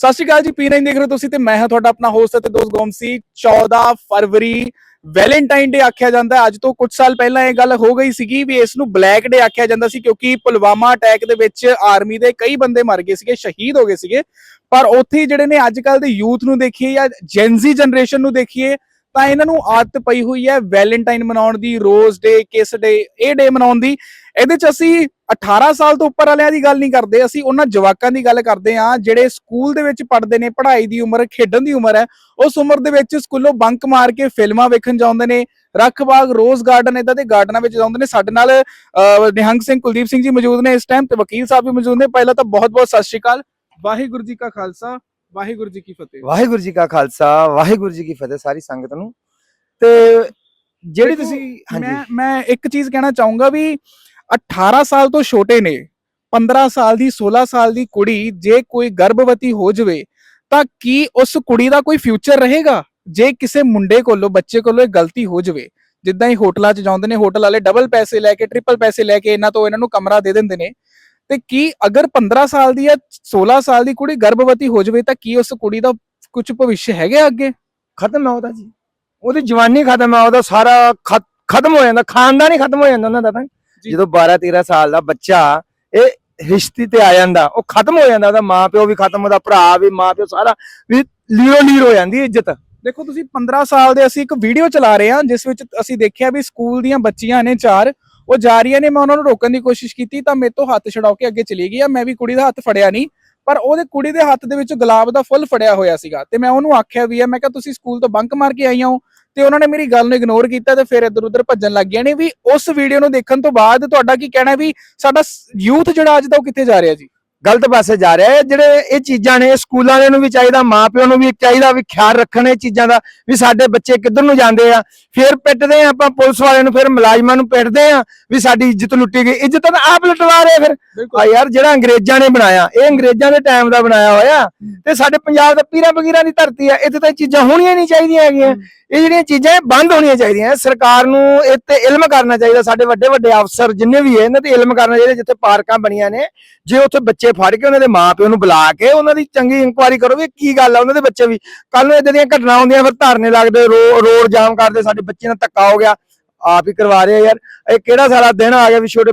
ਸਤਿ ਸ਼੍ਰੀ ਅਕਾਲ ਜੀ ਪੀ9 ਦੇਖ ਰਹੇ ਹੋ ਤੁਸੀਂ ਤੇ ਮੈਂ ਹਾਂ ਤੁਹਾਡਾ ਆਪਣਾ ਹੋਸਟ ਅਤੇ ਦੋਸਤ ਗੋਮਸੀ 14 ਫਰਵਰੀ ਵੈਲੈਂਟਾਈਨ ਡੇ ਆਖਿਆ ਜਾਂਦਾ ਅੱਜ ਤੋਂ ਕੁਝ ਸਾਲ ਪਹਿਲਾਂ ਇਹ ਗੱਲ ਹੋ ਗਈ ਸੀਗੀ ਵੀ ਇਸ ਨੂੰ ਬਲੈਕ ਡੇ ਆਖਿਆ ਜਾਂਦਾ ਸੀ ਕਿਉਂਕਿ ਪੁਲਵਾਮਾ ਅਟੈਕ ਦੇ ਵਿੱਚ ਆਰਮੀ ਦੇ ਕਈ ਬੰਦੇ ਮਰ ਗਏ ਸੀਗੇ, ਸ਼ਹੀਦ ਹੋ ਗਏ ਸੀਗੇ। ਪਰ ਉੱਥੇ ਜਿਹੜੇ ਨੇ ਅੱਜ ਕੱਲ ਦੇ ਯੂਥ ਨੂੰ ਦੇਖੀਏ ਜਾਂ ਜੈਨਜ਼ੀ ਜਨਰੇਸ਼ਨ ਨੂੰ ਦੇਖੀਏ, ਤਾਂ ਇਹਨਾਂ ਨੂੰ ਆਦਤ ਪਈ ਹੋਈ ਹੈ ਵੈਲੈਂਟਾਈਨ ਮਨਾਉਣ ਦੀ ਰੋਜ਼ ਡੇ ਕਿਸ ਡੇ ਇਹ ਡੇ ਮਨਾਉਣ ਦੀ। ਇਹਦੇ ਚ ਅਸੀਂ 18 ਸਾਲ ਤੋਂ ਉੱਪਰ ਵਾਲਿਆਂ ਦੀ ਗੱਲ ਨਹੀਂ ਕਰਦੇ ਅਸੀਂ ਉਹਨਾਂ ਜਵਾਕਾਂ ਦੀ ਗੱਲ ਕਰਦੇ ਹਾਂ ਜਿਹੜੇ ਸਕੂਲ ਦੇ ਵਿੱਚ ਪੜ੍ਹਦੇ ਨੇ ਪੜ੍ਹਾਈ ਦੀ ਉਮਰ ਖੇਡਣ ਦੀ ਉਮਰ ਹੈ ਉਸ ਉਮਰ ਦੇ ਵਿੱਚ ਸਕੂਲੋਂ ਬੰਕ ਮਾਰ ਕੇ ਫਿਲਮਾਂ ਵੇਖਣ ਜਾਂਦੇ ਨੇ ਰੱਖਬਾਗ ਰੋਜ਼ ਗਾਰਡਨ ਇਦਾਂ ਦੇ ਗਾਰਡਨਾਂ ਵਿੱਚ ਜਾਂਦੇ ਨੇ ਸਾਡੇ ਨਾਲ ਨਿਹੰਗ ਸਿੰਘ ਕੁਲਦੀਪ ਸਿੰਘ ਜੀ ਮੌਜੂਦ ਨੇ ਇਸ ਟਾਈਮ ਤੇ ਵਕੀਲ ਸਾਹਿਬ ਵੀ ਮੌਜੂਦ ਨੇ ਪਹਿਲਾਂ ਤਾਂ ਬਹੁਤ ਬਹੁਤ ਸਤਿ ਸ਼੍ਰੀ ਅਕਾਲ। ਵਾਹਿਗੁਰੂ ਜੀ ਕਾ ਖਾਲਸਾ ਵਾਹਿਗੁਰੂ ਜੀ ਕੀ ਫਤਿਹ। ਵਾਹਿਗੁਰੂ ਜੀ ਕਾ ਖਾਲਸਾ ਵਾਹਿਗੁਰੂ ਜੀ ਕੀ ਫਤਿਹ ਸਾਰੀ ਸੰਗਤ ਨੂੰ। ਤੇ ਜਿਹੜੀ ਤੁਸੀਂ ਮੈਂ ਹਾਂਜੀ ਮੈਂ ਇੱਕ ਚੀਜ਼ ਕਹਿਣਾ ਚਾਹੂੰਗਾ ਵੀ 18 ਸਾਲ ਤੋਂ ਛੋਟੇ ਨੇ 15 ਸਾਲ ਦੀ 16 ਸਾਲ ਦੀ ਕੁੜੀ ਜੇ ਕੋਈ ਗਰਭਵਤੀ ਹੋ ਜਾਵੇ, ਤਾਂ ਕੀ ਉਸ ਕੁੜੀ ਦਾ ਕੋਈ ਫਿਊਚਰ ਰਹੇਗਾ? ਜੇ ਕਿਸੇ ਮੁੰਡੇ ਕੋਲੋਂ, ਬੱਚੇ ਕੋਲੋਂ ਇਹ ਗਲਤੀ ਹੋ ਜਾਵੇ, ਜਿੱਦਾਂ ਹੀ ਹੋਟਲਾਂ 'ਚ ਜਾਂਦੇ ਨੇ, ਹੋਟਲ ਵਾਲੇ ਡਬਲ ਪੈਸੇ ਲੈ ਕੇ ਟ੍ਰਿਪਲ ਪੈਸੇ ਲੈ ਕੇ ਇਹਨਾਂ ਤੋਂ ਇਹਨਾਂ ਨੂੰ ਕਮਰਾ ਦੇ ਦਿੰਦੇ ਨੇ, ਤੇ ਕੀ ਅਗਰ 15 ਸਾਲ ਦੀ ਜਾਂ 16 ਸਾਲ ਦੀ ਕੁੜੀ ਗਰਭਵਤੀ ਹੋ ਜਾਵੇ, ਤਾਂ ਕੀ ਉਸ ਕੁੜੀ ਦਾ ਕੁਝ ਭਵਿੱਖ ਹੈਗਾ ਅੱਗੇ? ਖਤਮ ਹੈ ਉਹਦਾ ਜੀ। ਉਹਦੀ ਜਵਾਨੀ ਖਤਮ ਹੈ, ਉਹਦਾ ਸਾਰਾ ਖਤਮ ਹੋ ਜਾਂਦਾ, ਖਾਨਦਾਨ ਹੀ ਖਤਮ ਹੋ ਜਾਂਦਾ ਉਹਨਾਂ ਦਾ ਤਾਂ। ਜਦੋਂ 12 13 ਸਾਲ ਦਾ ਬੱਚਾ ਇਹ ਰਿਸ਼ਤੇ ਤੇ ਆ ਜਾਂਦਾ ਉਹ ਖਤਮ ਹੋ ਜਾਂਦਾ ਉਹਦਾ ਮਾਂ ਪਿਓ ਵੀ ਖਤਮ ਉਹਦਾ ਭਰਾ ਵੀ ਮਾਂ ਪਿਓ ਸਾਰਾ ਵੀ ਲੀਰੋ ਲੀਰ ਹੋ ਜਾਂਦੀ ਇੱਜ਼ਤ। ਦੇਖੋ ਤੁਸੀਂ 15 ਸਾਲ ਦੇ ਅਸੀਂ ਇੱਕ ਵੀਡੀਓ ਚਲਾ ਰਹੇ ਹਾਂ ਜਿਸ ਵਿੱਚ ਅਸੀਂ ਦੇਖਿਆ ਵੀ ਸਕੂਲ ਦੀਆਂ ਬੱਚੀਆਂ ਨੇ ਚਾਰ ਉਹ ਜਾ ਰਹੀਆਂ ਨੇ ਮੈਂ ਉਹਨਾਂ ਨੂੰ ਰੋਕਣ ਦੀ ਕੋਸ਼ਿਸ਼ ਕੀਤੀ ਤਾਂ ਮੇਰੇ ਤੋਂ ਹੱਥ ਛਡਾਓ ਕੇ ਅੱਗੇ ਚਲੀ ਗਈ ਆ ਮੈਂ ਵੀ ਕੁੜੀ ਦਾ ਹੱਥ ਫੜਿਆ ਨਹੀਂ ਪਰ ਉਹਦੇ ਕੁੜੀ ਦੇ ਹੱਥ ਦੇ ਵਿੱਚ ਗੁਲਾਬ ਦਾ ਫੁੱਲ ਫੜਿਆ ਹੋਇਆ ਸੀਗਾ ਤੇ ਮੈਂ ਉਹਨੂੰ ਆਖਿਆ ਵੀ ਆ ਮੈਂ ਕਿਹਾ ਤੁਸੀਂ ਸਕੂਲ ਤੋਂ ਬੰਕ ਮਾਰ ਕੇ ਆਈਆਂ ਹੋ ਤੇ ਉਹਨਾਂ ਨੇ ਮੇਰੀ ਗੱਲ ਨੂੰ ਇਗਨੋਰ ਕੀਤਾ ਤੇ ਫਿਰ ਇੱਧਰ ਉੱਧਰ ਭੱਜਣ ਲੱਗ ਗਏ। ਨੇ ਵੀ ਉਸ ਵੀਡੀਓ ਨੂੰ ਦੇਖਣ ਤੋਂ ਬਾਅਦ ਤੁਹਾਡਾ ਕੀ ਕਹਿਣਾ ਵੀ ਸਾਡਾ ਯੂਥ ਜਿਹੜਾ ਅੱਜ ਦਾ ਉਹ ਕਿੱਥੇ ਜਾ ਰਿਹਾ ਜੀ? ਗਲਤ ਪਾਸੇ ਜਾ ਰਿਹਾ ਹੈ। ਜਿਹੜੇ ਇਹ ਚੀਜ਼ਾਂ ਨੇ ਸਕੂਲਾਂ ਵਾਲਿਆਂ ਨੂੰ ਵੀ ਚਾਹੀਦਾ ਮਾਪਿਆਂ ਨੂੰ ਵੀ ਚਾਹੀਦਾ ਵੀ ਖਿਆਲ ਰੱਖਣ ਇਹ ਚੀਜ਼ਾਂ ਦਾ ਵੀ ਸਾਡੇ ਬੱਚੇ ਕਿੱਧਰ ਨੂੰ ਜਾਂਦੇ ਆ। ਫਿਰ ਪਿੱਟਦੇ ਆ ਆਪਾਂ ਪੁਲਿਸ ਵਾਲਿਆਂ ਨੂੰ ਫਿਰ ਮੁਲਾਜ਼ਮਾਂ ਨੂੰ ਪਿੱਟਦੇ ਆ ਵੀ ਸਾਡੀ ਇੱਜ਼ਤ ਲੁੱਟੀ ਗਈ। ਇੱਜ਼ਤ ਤਾਂ ਆਪ ਲੁੱਟਵਾ ਰਹੇ ਫਿਰ। ਆ ਯਾਰ ਜਿਹੜਾ ਅੰਗਰੇਜ਼ਾਂ ਨੇ ਬਣਾਇਆ ਇਹ ਅੰਗਰੇਜ਼ਾਂ ਦੇ ਟਾਈਮ ਦਾ ਬਣਾਇਆ ਹੋਇਆ। ਤੇ ਸਾਡੇ ਪੰਜਾਬ ਦਾ ਪੀਰਾਂ ਫਕੀਰਾਂ ਦੀ ਧਰਤੀ ਆ ਇੱਥੇ ਤਾਂ ਇਹ ਚੀਜ਼ਾਂ ਹੋਣੀਆਂ ਨਹੀਂ ਚਾਹੀਦੀਆਂ ਹੈਗੀਆਂ। ਇਹ ਜਿਹੜੀਆਂ ਚੀਜ਼ਾਂ ਇਹ ਬੰਦ ਹੋਣੀਆਂ ਚਾਹੀਦੀਆਂ। ਸਰਕਾਰ ਨੂੰ ਇਹ ਤੇ ਇਲਮ ਕਰਨਾ ਚਾਹੀਦਾ ਸਾਡੇ ਵੱਡੇ ਵੱਡੇ ਅਫਸਰ ਜਿੰਨੇ ਵੀ ਹੈ ਇਹਨਾਂ ਤੇ ਇਲਮ ਕਰਨਾ ਚਾਹੀਦਾ ਜਿੱਥੇ ਪਾਰਕਾਂ ਬਣੀਆਂ ਨੇ ਜੇ ਉੱਥੇ ਬੱਚੇ ਫੜ ਕੇ ਉਹਨਾਂ ਦੇ ਮਾਪਿਆਂ ਨੂੰ ਬੁਲਾ ਕੇ ਉਹਨਾਂ ਦੀ ਚੰਗੀ ਇਨਕੁਆਇਰੀ ਕਰੋ ਵੀ ਕੀ ਗੱਲ ਆ, ਉਹਨਾਂ ਦੇ ਬੱਚੇ ਵੀ। ਕੱਲ ਨੂੰ ਇਦਾਂ ਦੀਆਂ ਘਟਨਾ ਹੁੰਦੀਆਂ, ਫਿਰ ਧਰਨੇ ਲੱਗਦੇ ਰੋਡ ਜਾਮ ਕਰਦੇ, ਸਾਡੇ ਬੱਚੇ ਨਾਲ ਧੱਕਾ ਹੋ ਗਿਆ। ਆਪ ਹੀ ਕਰਵਾ ਰਹੇ ਆ ਯਾਰ। ਇਹ ਕਿਹੜਾ ਸਾਰਾ ਦਿਨ ਆ ਗਿਆ ਵੀ ਛੋਟੇ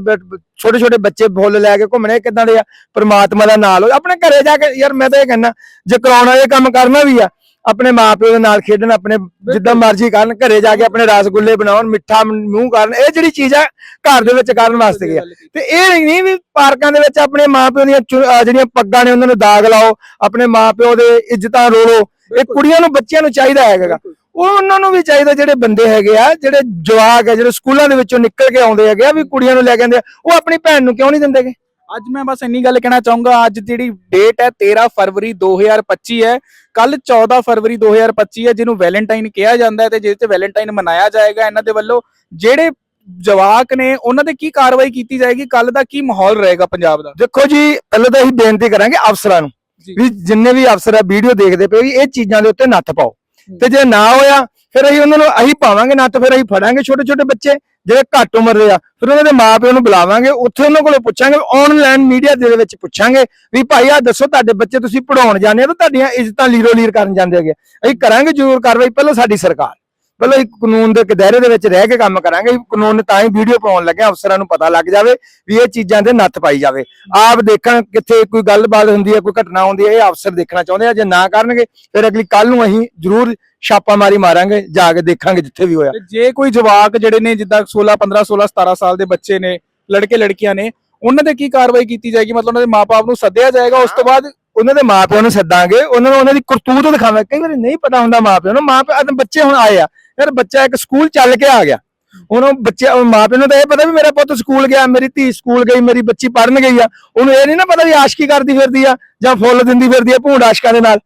ਛੋਟੇ ਛੋਟੇ ਬੱਚੇ ਫੁੱਲ ਲੈ ਕੇ ਘੁੰਮਣੇ, ਕਿਦਾਂ ਦੇ ਆ? ਪ੍ਰਮਾਤਮਾ ਦਾ ਨਾਲ ਆਪਣੇ ਘਰੇ ਜਾ ਕੇ ਯਾਰ ਮੈਂ ਤਾਂ ਇਹ ਕਹਿੰਦਾ, ਜੇ ਕਰਾਉਣਾ ਇਹ ਕੰਮ ਕਰਨਾ ਵੀ ਆ ਆਪਣੇ ਮਾਪਿਓ ਦੇ ਨਾਲ ਖੇਡਣ ਆਪਣੇ ਜਿੱਦਾਂ ਮਰਜ਼ੀ ਕਰਨ ਘਰੇ ਜਾ ਕੇ ਆਪਣੇ ਰਸਗੁੱਲੇ ਬਣਾਉਣ ਮਿੱਠਾ ਮੂੰਹ ਕਰਨ ਇਹ ਜਿਹੜੀ ਚੀਜ਼ ਆ ਘਰ ਦੇ ਵਿੱਚ ਕਰਨ ਵਾਸਤੇ ਗਿਆ ਤੇ ਇਹ ਨਹੀਂ ਵੀ ਪਾਰਕਾਂ ਦੇ ਵਿੱਚ ਆਪਣੇ ਮਾਪਿਓ ਦੀਆਂ ਚੁ- ਅਹ ਜਿਹੜੀਆਂ ਪੱਗਾਂ ਨੇ ਉਹਨਾਂ ਨੂੰ ਦਾਗ ਲਾਓ ਆਪਣੇ ਮਾਪਿਓ ਦੇ ਇੱਜ਼ਤਾਂ ਰੋਲੋ ਇਹ ਕੁੜੀਆਂ ਨੂੰ ਬੱਚਿਆਂ ਨੂੰ ਚਾਹੀਦਾ ਹੈਗਾ ਉਹ ਉਹਨਾਂ ਨੂੰ ਵੀ ਚਾਹੀਦਾ ਜਿਹੜੇ ਬੰਦੇ ਹੈਗੇ ਆ ਜਿਹੜੇ ਜਵਾਕ ਆ ਜਿਹੜੇ ਸਕੂਲਾਂ ਦੇ ਵਿੱਚੋਂ ਨਿਕਲ ਕੇ ਆਉਂਦੇ ਹੈਗੇ ਆ ਵੀ ਕੁੜੀਆਂ ਨੂੰ ਲੈ ਕੇ ਆਉਂਦੇ ਆ ਉਹ ਆਪਣੀ ਭੈਣ ਨੂੰ ਕਿਉਂ ਨਹੀਂ ਦਿੰਦੇਗੇ ਅੱਜ ਮੈਂ ਬਸ ਇੰਨੀ ਗੱਲ ਕਹਿਣਾ ਚਾਹੂੰਗਾ ਅੱਜ ਜਿਹੜੀ ਡੇਟ ਹੈ 13 ਫਰਵਰੀ 2025 ਹੈ ਕੱਲ 14 ਫਰਵਰੀ 2025 ਹੈ ਜਿਹਨੂੰ ਵੈਲੈਂਟਾਈਨ ਕਿਹਾ ਜਾਂਦਾ ਹੈ ਤੇ ਜਿਹਦੇ ਤੇ ਵੈਲੈਂਟਾਈਨ ਮਨਾਇਆ ਜਾਏਗਾ ਇਹਨਾਂ ਦੇ ਵੱਲੋਂ ਜਿਹੜੇ ਜਵਾਕ ਨੇ ਉਹਨਾਂ ਤੇ ਕੀ ਕਾਰਵਾਈ ਕੀਤੀ ਜਾਏਗੀ ਕੱਲ ਦਾ ਕੀ ਮਾਹੌਲ ਰਹੇਗਾ ਪੰਜਾਬ ਦਾ? ਦੇਖੋ ਜੀ ਪਹਿਲਾਂ ਤਾਂ ਅਸੀਂ ਬੇਨਤੀ ਕਰਾਂਗੇ ਅਫਸਰਾਂ ਨੂੰ। ਵੀ ਜਿੰਨੇ ਵੀ ਅਫਸਰ ਆ ਵੀਡੀਓ ਦੇਖਦੇ ਪਏ ਵੀ ਇਹ ਚੀਜ਼ਾਂ ਦੇ ਉੱਤੇ ਨੱਥ ਪਾਓ। ਤੇ ਜੇ ਨਾ ਹੋਇਆ ਫਿਰ ਅਸੀਂ ਉਹਨਾਂ ਨੂੰ ਅਸੀਂ ਪਾਵਾਂਗੇ ਨੱਥ ਫਿਰ ਅਸੀਂ ਫੜਾਂਗੇ ਛੋਟੇ ਛੋਟੇ ਬੱਚੇ। ਜਿਹੜੇ ਘੱਟ ਉਮਰ ਦੇ ਆ, ਫਿਰ ਉਹਨਾਂ ਦੇ ਮਾਪਿਆਂ ਨੂੰ ਬੁਲਾਵਾਂਗੇ, ਉੱਥੇ ਉਹਨਾਂ ਕੋਲੋਂ ਪੁੱਛਾਂਗੇ ਆਨਲਾਈਨ ਮੀਡੀਆ ਦੇ ਵਿੱਚ ਪੁੱਛਾਂਗੇ ਵੀ ਭਾਈ ਆ ਦੱਸੋ ਤੁਹਾਡੇ ਬੱਚੇ ਤੁਸੀਂ ਪੜਾਉਣ ਜਾਂਦੇ ਆ ਤਾਂ ਤੁਹਾਡੀਆਂ ਇੱਜ਼ਤਾਂ ਲੀਰੋ ਲੀਰ ਕਰਨ ਜਾਂਦੇ ਹੈਗੇ ਅਸੀਂ ਕਰਾਂਗੇ ਜ਼ਰੂਰ ਕਾਰਵਾਈ, ਪਹਿਲਾਂ ਸਾਡੀ ਸਰਕਾਰ। ਪਹਿਲਾਂ ਇੱਕ ਕਾਨੂੰਨ ਦੇ ਦਾਇਰੇ ਦੇ ਵਿੱਚ ਰਹਿ ਕੇ ਕੰਮ ਕਰਾਂਗੇ ਕਾਨੂੰਨ ਤਾਂ ਹੀ ਵੀਡੀਓ ਪਾਉਣ ਲੱਗੇ ਅਫਸਰਾਂ ਨੂੰ ਪਤਾ ਲੱਗ ਜਾਵੇ ਵੀ ਇਹ ਚੀਜ਼ਾਂ ਦੇ ਨੱਥ ਪਾਈ ਜਾਵੇ। ਆਪ ਦੇਖਣ ਕਿੱਥੇ ਕੋਈ ਗੱਲਬਾਤ ਹੁੰਦੀ ਹੈ, ਕੋਈ ਘਟਨਾ ਹੁੰਦੀ ਹੈ, ਇਹ ਅਫਸਰ ਦੇਖਣਾ ਚਾਹੁੰਦੇ ਆ, ਜੇ ਨਾ ਕਰਨਗੇ, ਫਿਰ ਅਗਲੀ ਕੱਲ ਨੂੰ ਅਸੀਂ ਜ਼ਰੂਰ ਛਾਪਾਮਾਰੀ ਮਾਰਾਂਗੇ, ਜਾ ਕੇ ਦੇਖਾਂਗੇ ਜਿੱਥੇ ਵੀ ਹੋਇਆ। ਜੇ ਕੋਈ ਜਵਾਕ ਜਿਹੜੇ ਨੇ, ਜਿੱਦਾਂ 16 15 16 17 ਸਾਲ ਦੇ ਬੱਚੇ ਨੇ ਲੜਕੇ ਲੜਕੀਆਂ ਨੇ, ਉਹਨਾਂ ਤੇ ਕੀ ਕਾਰਵਾਈ ਕੀਤੀ ਜਾਏਗੀ? ਮਤਲਬ ਉਹਨਾਂ ਦੇ ਮਾਪੇ ਨੂੰ ਸੱਦਿਆ ਜਾਏਗਾ, ਉਸ ਤੋਂ ਬਾਅਦ ਉਹਨਾਂ ਦੇ ਮਾਪਿਆਂ ਨੂੰ ਸੱਦਾਂਗੇ, ਉਹਨਾਂ ਨੂੰ ਉਹਨਾਂ ਦੀ ਕਰਤੂਤ ਦਿਖਾਵਾਂਗੇ। ਕਈ ਵਾਰੀ ਨਹੀਂ ਪਤਾ ਹੁੰਦਾ ਮਾਪਿਆਂ ਨੂੰ। ਮਾਪੇ ਅੱਜ ਬੱਚੇ ਹੁਣ ਆਏ ਆ। ਯਾਰ ਬੱਚਾ ਇੱਕ ਸਕੂਲ ਚੱਲ ਕੇ ਆ ਗਿਆ। ਹੁਣ ਬੱਚੇ, ਉਹ ਮਾਪਿਆਂ ਨੂੰ ਤਾਂ ਇਹ ਪਤਾ ਵੀ ਮੇਰਾ ਪੁੱਤ ਸਕੂਲ ਗਿਆ, ਮੇਰੀ ਧੀ ਸਕੂਲ ਗਈ, ਮੇਰੀ ਬੱਚੀ ਪੜਨ ਗਈ ਆ। ਉਹਨੂੰ ਇਹ ਨਹੀਂ ਨਾ ਪਤਾ ਵੀ ਆਸ਼ਕੀ ਕਰਦੀ ਫਿਰਦੀ ਆ ਜਾਂ ਫੁੱਲ ਦਿੰਦੀ ਫਿਰਦੀ ਆ, ਭੂੰਡ ਆਸ਼ਕਾਂ ਦੇ ਨਾਲ।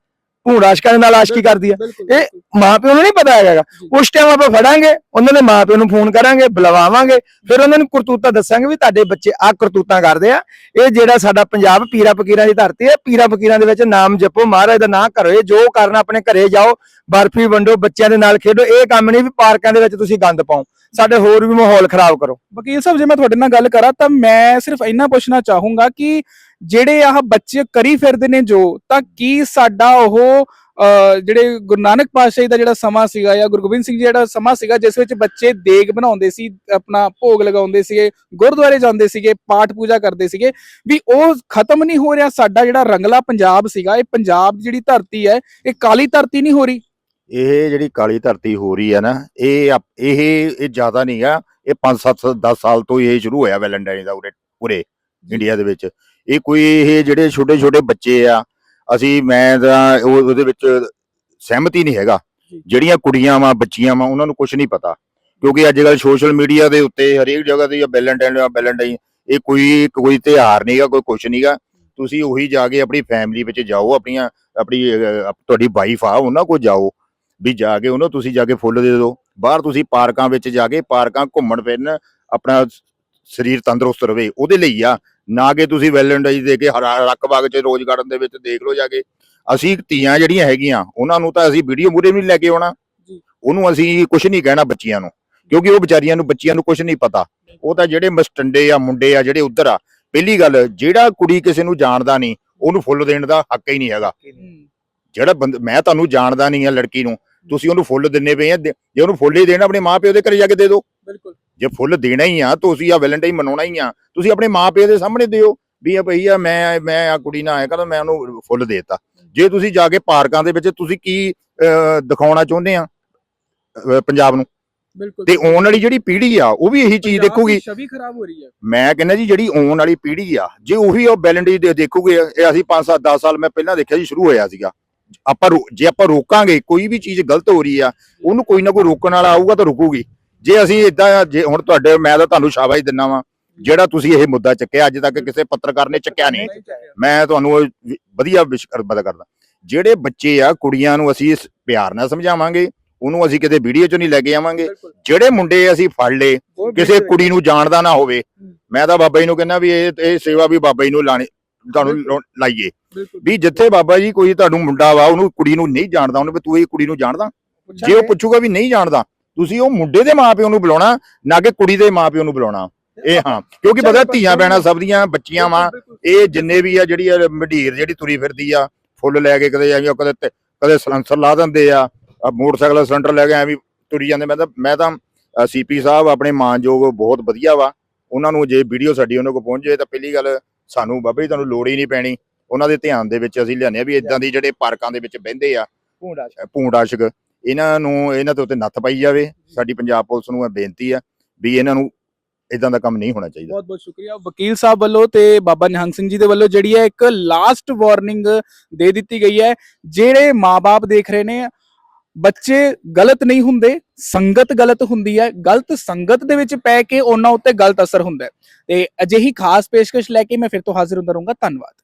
ਭੂੰਡ ਆਸ਼ਕਾਂ ਦੇ ਨਾਲ ਆਸ਼ਕੀ ਕਰਦੀ ਆ। ਇਹ ਮਾਪਿਆਂ ਨੂੰ ਨਹੀਂ ਪਤਾ ਹੈਗਾ ਉਸ ਟਾਈਮ ਆਪਾਂ ਫੜਾਂਗੇ ਉਹਨਾਂ ਦੇ ਮਾਪਿਆਂ ਨੂੰ ਫੋਨ ਕਰਾਂਗੇ ਬੁਲਵਾਵਾਂਗੇ ਫਿਰ ਉਹਨਾਂ ਨੂੰ ਕਰਤੂਤਾਂ ਦੱਸਾਂਗੇ ਵੀ ਤੁਹਾਡੇ ਬੱਚੇ ਆ ਕਰਤੂਤਾਂ ਕਰਦੇ ਆ। ਇਹ ਜਿਹੜਾ ਸਾਡਾ ਪੰਜਾਬ ਪੀਰਾ ਫਕੀਰਾਂ ਦੀ ਧਰਤੀ ਹੈ ਪੀਰਾ ਫਕੀਰਾਂ ਦੇ ਵਿੱਚ ਨਾਮ ਜਪੋ ਮਹਾਰਾਜ ਦਾ ਨਾਮ ਕਰੋ। ਇਹ ਜੋ ਕਰਨਾ ਆਪਣੇ ਘਰੇ ਜਾਓ ਬਰਫੀ ਵੰਡੋ ਬੱਚਿਆਂ ਦੇ ਨਾਲ ਖੇਡੋ ਇਹ ਕੰਮ ਨਹੀਂ ਵੀ ਪਾਰਕਾਂ ਦੇ ਵਿੱਚ ਤੁਸੀਂ ਗੰਦ ਪਾਓ। ਸਾਡੇ ਹੋਰ ਵੀ ਮਾਹੌਲ ਖਰਾਬ ਕਰੋ। ਵਕੀਲ ਸਾਹਿਬ ਜੇ ਮੈਂ ਤੁਹਾਡੇ ਨਾਲ ਗੱਲ ਕਰਾਂ ਤਾਂ ਮੈਂ ਸਿਰਫ ਇੰਨਾ ਪੁੱਛਣਾ ਚਾਹੂੰਗਾ ਕਿ ਜਿਹੜੇ ਆਹ ਬੱਚੇ ਕਰੀ ਫਿਰਦੇ ਨੇ ਜੋ ਤਾਂ ਕੀ ਸਾਡਾ ਉਹ ਜਿਹੜੇ ਗੁਰੂ ਨਾਨਕ ਪਾਤਸ਼ਾਹ ਦਾ ਜਿਹੜਾ ਸਮਾਂ ਸੀਗਾ ਜਾਂ ਗੁਰੂ ਗੋਬਿੰਦ ਸਿੰਘ ਜੀ ਜਿਹੜਾ ਸਮਾਂ ਸੀਗਾ ਜਿਸ ਵਿੱਚ ਬੱਚੇ ਦੇਗ ਬਣਾਉਂਦੇ ਸੀ ਆਪਣਾ ਭੋਗ ਲਗਾਉਂਦੇ ਸੀਗੇ ਗੁਰਦੁਆਰੇ ਜਾਂਦੇ ਸੀਗੇ ਪਾਠ ਪੂਜਾ ਕਰਦੇ ਸੀਗੇ ਵੀ ਉਹ ਖਤਮ ਨਹੀਂ ਹੋ ਰਿਹਾ ਸਾਡਾ ਜਿਹੜਾ ਰੰਗਲਾ ਪੰਜਾਬ ਸੀਗਾ ਇਹ ਪੰਜਾਬ ਦੀ ਜਿਹੜੀ ਧਰਤੀ ਹੈ ਇਹ ਕਾਲੀ ਧਰਤੀ ਨਹੀਂ ਹੋ ਰਹੀ। ਇਹ ਜਿਹੜੀ ਕਾਲੀ ਧਰਤੀ ਹੋ ਰਹੀ ਹੈ ਨਾ ਇਹ ਇਹ ਇਹ ਜ਼ਿਆਦਾ ਨਹੀਂ ਆ ਇਹ 5 7 10 ਸਾਲ ਤੋਂ ਇਹ ਸ਼ੁਰੂ ਹੋਇਆ ਵੈਲੈਂਟਾਈਨ ਦਾ ਉਰੇ ਉਰੇ ਇੰਡੀਆ ਦੇ ਵਿੱਚ। ਇਹ ਕੋਈ ਇਹ ਜਿਹੜੇ ਛੋਟੇ ਛੋਟੇ ਬੱਚੇ ਆ ਅਸੀਂ ਮੈਂ ਤਾਂ ਉਹ- ਉਹਦੇ ਵਿੱਚ ਸਹਿਮਤੀ ਨਹੀਂ ਹੈਗਾ। ਜਿਹੜੀਆਂ ਕੁੜੀਆਂ ਵਾ ਬੱਚੀਆਂ ਵਾ ਉਹਨਾਂ ਨੂੰ ਕੁਝ ਨਹੀਂ ਪਤਾ। ਕਿਉਂਕਿ ਅੱਜ ਕੱਲ ਸੋਸ਼ਲ ਮੀਡੀਆ ਦੇ ਉੱਤੇ ਹਰੇਕ ਜਗ੍ਹਾ ਤੇ ਵੈਲੈਂਟਾਈਨ ਵੈਲੈਂਟਾਈਨ ਇਹ ਕੋਈ ਕੋਈ ਤਿਉਹਾਰ ਨਹੀਂਗਾ ਕੋਈ ਕੁਝ ਨਹੀਂਗਾ ਤੁਸੀਂ ਉਹੀ ਜਾ ਕੇ ਆਪਣੀ ਫੈਮਿਲੀ ਵਿੱਚ ਜਾਓ ਆਪਣੀਆਂ ਆਪਣੀ ਤੁਹਾਡੀ ਵਾਈਫ ਆ ਉਹਨਾਂ ਕੋਲ ਜਾਓ। ਵੀ ਜਾ ਕੇ ਉਹਨੂੰ ਤੁਸੀਂ ਜਾ ਕੇ ਫੁੱਲ ਦੇ ਦਿਓ। ਬਾਹਰ ਤੁਸੀਂ ਪਾਰਕਾਂ ਵਿੱਚ ਜਾ ਕੇ ਪਾਰਕਾਂ ਘੁੰਮਣ ਫਿਰਨ ਆਪਣਾ ਸਰੀਰ ਤੰਦਰੁਸਤ ਰਵੇ ਉਹਦੇ ਲਈ ਆ। ਨਾ ਕਿ ਤੁਸੀਂ ਵੈਲੈਂਟਾਈਨ ਦੇ ਕੇ ਰੱਖ ਬਾਗ ਚ ਰੋਜ਼ ਗਾਰਡਨ ਦੇ ਵਿੱਚ ਦੇਖ ਲਓ ਜਾ ਕੇ। ਅਸੀਂ ਧੀਆਂ ਜਿਹੜੀਆਂ ਹੈਗੀਆਂ ਉਹਨਾਂ ਨੂੰ ਤਾਂ ਅਸੀਂ ਵੀਡੀਓ ਮੂਰੇ ਵੀ ਨਹੀਂ ਲੈ ਕੇ ਆਉਣਾ। ਜੀ। ਉਹਨੂੰ ਅਸੀਂ ਕੁਝ ਨਹੀਂ ਕਹਿਣਾ ਬੱਚੀਆਂ ਨੂੰ ਕਿਉਂਕਿ ਉਹ ਵਿਚਾਰੀਆਂ ਨੂੰ ਬੱਚੀਆਂ ਨੂੰ ਕੁਝ ਨਹੀਂ ਪਤਾ। ਉਹ ਤਾਂ ਜਿਹੜੇ ਮਸਟੰਡੇ ਆ ਮੁੰਡੇ ਆ ਜਿਹੜੇ ਉੱਧਰ ਆ ਪਹਿਲੀ ਗੱਲ ਜਿਹੜਾ ਕੁੜੀ ਕਿਸੇ ਨੂੰ ਜਾਣਦਾ ਨਹੀਂ ਉਹਨੂੰ ਫੁੱਲ ਦੇਣ ਦਾ ਹੱਕ ਹੀ ਨਹੀਂ ਹੈਗਾ। ਜਿਹੜਾ ਬੰਦ ਮੈਂ ਤੁਹਾਨੂੰ ਜਾਣਦਾ ਨਹੀਂ ਆ ਲੜਕੀ ਨੂੰ ਤੁਸੀਂ ਉਹਨੂੰ ਫੁੱਲ ਦਿੰਨੇ ਪਏ ਆ ਜੇ ਉਹਨੂੰ ਫੁੱਲ ਹੀ ਦੇਣਾ ਆਪਣੇ ਮਾਪਿਓ ਦੇ ਘਰੇ ਜਾ ਕੇ ਦੇ ਦਿਓ। ਬਿਲਕੁਲ। ਜੇ ਫੁੱਲ ਦੇਣਾ ਹੀ ਆ ਤੁਸੀਂ ਆ ਵੈਲੈਂਟਾਈਨ ਮਨਾਉਣਾ ਹੀ ਆ। ਤੁਸੀਂ ਆਪਣੇ ਮਾਪਿਓ ਦੇ ਸਾਹਮਣੇ ਦਿਓ ਵੀ ਆ ਭਈ ਆ ਮੈਂ ਮੈਂ ਆ ਕੁੜੀ ਨਾਲ ਆਇਆ ਕਹਿੰਦਾ ਮੈਂ ਉਹਨੂੰ ਫੁੱਲ ਦੇਤਾ। ਜੇ ਤੁਸੀਂ ਜਾ ਕੇ ਪਾਰਕਾਂ ਦੇ ਵਿੱਚ ਤੁਸੀਂ ਕੀ ਦਿਖਾਉਣਾ ਚਾਹੁੰਦੇ ਆ ਪੰਜਾਬ ਨੂੰ? ਬਿਲਕੁਲ। ਤੇ ਆਉਣ ਵਾਲੀ ਜਿਹੜੀ ਪੀੜ੍ਹੀ ਆ ਉਹ ਵੀ ਇਹੀ ਚੀਜ਼ ਦੇਖੂਗੀ। ਛਵੀ ਖਰਾਬ ਹੋ ਰਹੀ ਹੈ ਮੈਂ ਕਹਿੰਦਾ ਜੀ ਜਿਹੜੀ ਆਉਣ ਵਾਲੀ ਪੀੜ੍ਹੀ ਆ ਜੇ ਉਹੀ ਉਹ ਵੈਲੈਂਟਾਈਨ ਦੇ ਦੇਖੂਗੇ ਇਹ ਅਸੀਂ 5 7 10 ਸਾਲ ਮੈਂ ਪਹਿਲਾਂ ਦੇਖਿਆ ਜੀ ਸ਼ੁਰੂ ਹੋਇਆ ਸੀਗਾ। ਆਪਾਂ ਜੇ ਆਪਾਂ ਰੋਕਾਂਗੇ ਕੋਈ ਵੀ ਚੀਜ਼ ਗਲਤ ਹੋ ਰਹੀ ਆ ਉਹਨੂੰ ਕੋਈ ਨਾ ਕੋਈ ਰੋਕਣ ਵਾਲਾ ਆਊਗਾ ਤਾਂ ਰੁਕੂਗੀ। ਜੇ ਅਸੀਂ ਇਦਾਂ ਜੇ ਹੁਣ ਤੁਹਾਡੇ ਮੈਂ ਤਾਂ ਤੁਹਾਨੂੰ ਸ਼ਾਬਾਸ਼ ਦਿੰਦਾ ਵਾਂ ਜਿਹੜਾ ਤੁਸੀਂ ਇਹ ਮੁੱਦਾ ਚੱਕਿਆ ਅੱਜ ਤੱਕ ਕਿਸੇ ਪੱਤਰਕਾਰ ਨੇ ਚੱਕਿਆ ਨਹੀਂ। ਮੈਂ ਤੁਹਾਨੂੰ ਵਧੀਆ ਵਿਸ਼ਕਰਮਤਾ ਕਰਦਾ। ਜਿਹੜੇ ਬੱਚੇ ਆ ਕੁੜੀਆਂ ਨੂੰ ਅਸੀਂ ਇਸ ਪਿਆਰ ਨਾਲ ਸਮਝਾਵਾਂਗੇ ਉਹਨੂੰ ਅਸੀਂ ਕਿਤੇ ਵੀਡੀਓ 'ਚ ਨਹੀਂ ਲੈ ਕੇ ਆਵਾਂਗੇ। ਜਿਹੜੇ ਮੁੰਡੇ ਅਸੀਂ ਫੜ ਲਏ ਕਿਸੇ ਕੁੜੀ ਨੂੰ ਜਾਣਦਾ ਨਾ ਹੋਵੇ ਮੈਂ ਤਾਂ ਬਾਬਾ ਜੀ ਨੂੰ ਕਹਿੰਦਾ ਵੀ ਇਹ ਇਹ ਸੇਵਾ ਵੀ ਬਾਬਾ ਜੀ ਨੂੰ ਲਾਣੀ ਤੁਹਾਨੂੰ ਲਾਈਏ। ਵੀ ਜਿੱਥੇ ਬਾਬਾ ਜੀ ਕੋਈ ਤੁਹਾਨੂੰ ਮੁੰਡਾ ਵਾ ਉਹਨੂੰ ਕੁੜੀ ਨੂੰ ਨਹੀਂ ਜਾਣਦਾ ਉਹਨੇ ਵੀ ਤੂੰ ਇਹ ਕੁੜੀ ਨੂੰ ਜਾਣਦਾ? ਜੇ ਉਹ ਪੁੱਛੂਗਾ ਵੀ ਨਹੀਂ ਜਾਣਦਾ ਤੁਸੀਂ ਉਹ ਮੁੰਡੇ ਦੇ ਮਾਪਿਓ ਨੂੰ ਬੁਲਾਉਣਾ ਨਾ ਕਿ ਕੁੜੀ ਦੇ ਮਾਪਿਓ ਨੂੰ ਬੁਲਾਉਣਾ। ਇਹ ਹਾਂ ਕਿਉਂਕਿ ਪਤਾ ਧੀਆਂ ਭੈਣਾਂ ਸਭ ਦੀਆਂ ਬੱਚੀਆਂ ਵਾ। ਇਹ ਜਿੰਨੇ ਵੀ ਆ ਜਿਹੜੀ ਮਢੀਰ ਜਿਹੜੀ ਤੁਰੀ ਫਿਰਦੀ ਆ ਫੁੱਲ ਲੈ ਕੇ ਕਦੇ ਐਵੇਂ ਕਦੇ ਕਦੇ ਸਲੈਂਸਰ ਲਾ ਦਿੰਦੇ ਆ ਮੋਟਰਸਾਈਕਲ ਸਿਲੰਡਰ ਲੈ ਕੇ ਐਵੇਂ ਤੁਰੀ ਜਾਂਦੇ। ਮੈਂ ਤਾਂ ਮੈਂ ਤਾਂ ਸੀਪੀ ਸਾਹਿਬ ਆਪਣੇ ਮਾਨਯੋਗ ਬਹੁਤ ਵਧੀਆ ਵਾ। ਉਹਨਾਂ ਨੂੰ ਜੇ ਵੀਡੀਓ ਸਾਡੀ ਉਹਨਾਂ ਕੋਲ ਪਹੁੰਚ ਜਾਏ ਤਾਂ ਪਹਿਲੀ ਗੱਲ ਸਾਨੂੰ ਬਾਬਾ ਜੀ ਤੁਹਾਨੂੰ ਲੋੜ ਹੀ ਨਹੀਂ ਪੈਣੀ। ਉਹਨਾਂ ਦੇ ਧਿਆਨ ਦੇ ਵਿੱਚ ਅਸੀਂ ਲਿਆਨੇ ਆ ਵੀ ਇਦਾਂ ਦੀ ਜਿਹੜੇ ਪਾਰਕਾਂ ਦੇ ਵਿੱਚ ਬਹਿੰਦੇ ਆ ਭੂੰਡ ਆਸ਼ਕ। ਇਹਨਾਂ ਨੂੰ, ਇਹਨਾਂ ਦੇ ਉੱਤੇ ਨੱਥ ਪਾਈ ਜਾਵੇ। ਸਾਡੀ ਪੰਜਾਬ ਪੁਲਿਸ ਨੂੰ ਇਹ ਬੇਨਤੀ ਆ ਵੀ ਇਹਨਾਂ ਨੂੰ ਇਦਾਂ ਦਾ ਕੰਮ ਨਹੀਂ ਹੋਣਾ ਚਾਹੀਦਾ। ਬਹੁਤ ਬਹੁਤ ਸ਼ੁਕਰੀਆ। ਵਕੀਲ ਸਾਹਿਬ ਵੱਲੋਂ ਤੇ ਬਾਬਾ ਨਿਹੰਗ ਸਿੰਘ ਜੀ ਦੇ ਵੱਲੋਂ ਜਿਹੜੀ ਹੈ ਇੱਕ ਲਾਸਟ ਵਾਰਨਿੰਗ ਦੇ ਦਿੱਤੀ ਗਈ ਹੈ। ਜਿਹੜੇ ਮਾਪੇ ਦੇਖ ਰਹੇ ਨੇ, ਬੱਚੇ ਗਲਤ ਨਹੀਂ ਹੁੰਦੇ, ਸੰਗਤ ਗਲਤ ਹੁੰਦੀ ਹੈ। ਗਲਤ ਸੰਗਤ ਦੇ ਵਿੱਚ ਪੈ ਕੇ ਉਹਨਾਂ ਉੱਤੇ ਗਲਤ ਅਸਰ ਹੁੰਦਾ ਹੈ। ਤੇ ਅਜਿਹੀ ਖਾਸ ਪੇਸ਼ਕਸ਼ ਲੈ ਕੇ ਮੈਂ ਫਿਰ ਤੋਂ ਹਾਜ਼ਰ ਹੁੰਦਾ ਰਹੂੰਗਾ। ਧੰਨਵਾਦ।